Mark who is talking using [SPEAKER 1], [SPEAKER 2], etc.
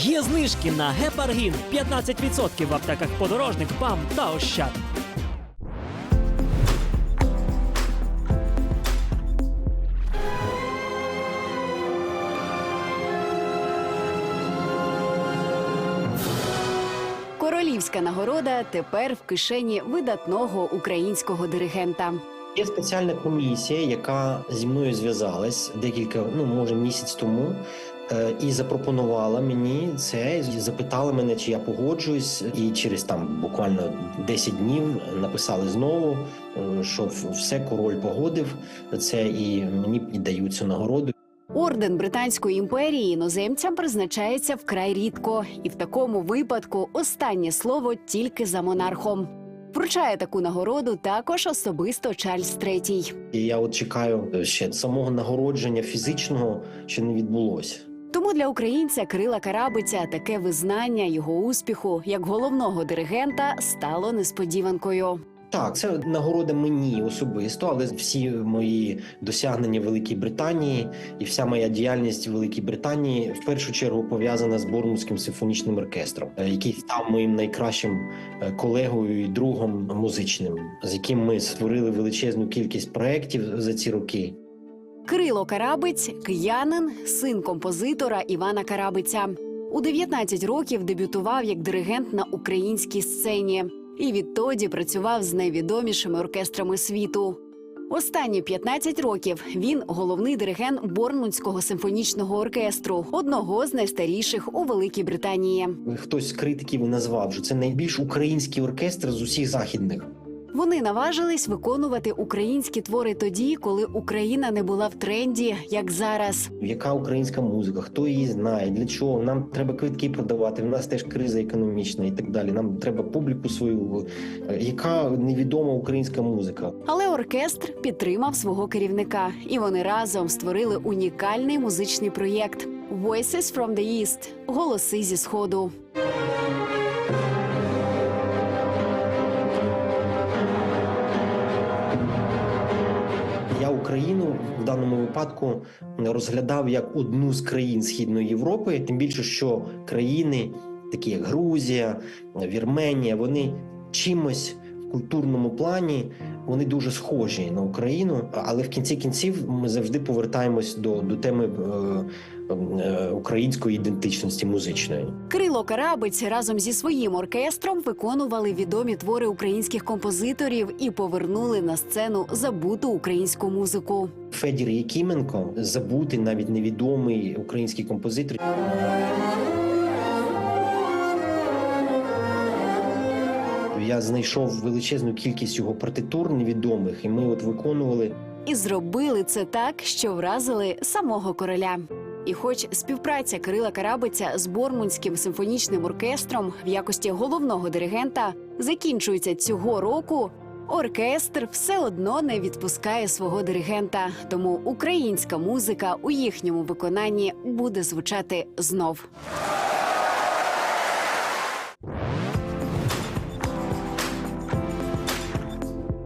[SPEAKER 1] Є знижки на гепаргін 15% в аптеках подорожник, ПАМ та Ощад.
[SPEAKER 2] Королівська нагорода тепер в кишені видатного українського диригента.
[SPEAKER 3] Є спеціальна комісія, яка зі мною зв'язалась декілька, ну може місяць тому, е, і запропонувала мені це. Запитала мене, чи я погоджуюсь, і через там буквально 10 днів написали знову, е, що все король погодив це, і мені дають цю нагороду.
[SPEAKER 2] Орден Британської імперії іноземцям призначається вкрай рідко, і в такому випадку останнє слово тільки за монархом. Вручає таку нагороду також особисто Чарльз Третій.
[SPEAKER 3] І я от чекаю е, ще самого нагородження фізичного, ще не відбулося.
[SPEAKER 2] Тому для українця Крила Карабиця таке визнання його успіху як головного диригента стало несподіванкою.
[SPEAKER 3] Так, це нагорода мені особисто, але всі мої досягнення в Великій Британії і вся моя діяльність в Великій Британії в першу чергу пов'язана з Бормутським симфонічним оркестром, е, який став моїм найкращим е, колегою і другом музичним, з яким ми створили величезну кількість проєктів за ці роки.
[SPEAKER 2] Крило Карабець киянин, син композитора Івана Карабиця. У 19 років дебютував як диригент на українській сцені і відтоді працював з найвідомішими оркестрами світу. Останні 15 років він головний диригент Борнмутського симфонічного оркестру, одного з найстаріших у Великій Британії.
[SPEAKER 3] Хтось з критиків назвав, що це найбільш український оркестр з усіх західних.
[SPEAKER 2] Вони наважились виконувати українські твори тоді, коли Україна не була в тренді, як зараз.
[SPEAKER 3] Яка українська музика? Хто її знає? Для чого? Нам треба квитки продавати. В нас теж криза економічна і так далі. Нам треба публіку свою. Яка невідома українська музика?
[SPEAKER 2] Але оркестр підтримав свого керівника, і вони разом створили унікальний музичний проєкт Voices from the East – голоси зі сходу.
[SPEAKER 3] Україну в даному випадку розглядав як одну з країн Східної Європи, тим більше, що країни, такі як Грузія, Вірменія, вони чимось в культурному плані вони дуже схожі на Україну. Але в кінці кінців ми завжди повертаємось до, до теми е, е, української ідентичності музичної.
[SPEAKER 2] Крило Карабець разом зі своїм оркестром виконували відомі твори українських композиторів і повернули на сцену забуту українську музику.
[SPEAKER 3] Федір Якименко, забутий, навіть невідомий український композитор. Я знайшов величезну кількість його партитур невідомих, і ми от виконували.
[SPEAKER 2] І зробили це так, що вразили самого короля. І хоч співпраця Кирила Карабиця з Бормунським симфонічним оркестром в якості головного диригента закінчується цього року, оркестр все одно не відпускає свого диригента. Тому українська музика у їхньому виконанні буде звучати знов.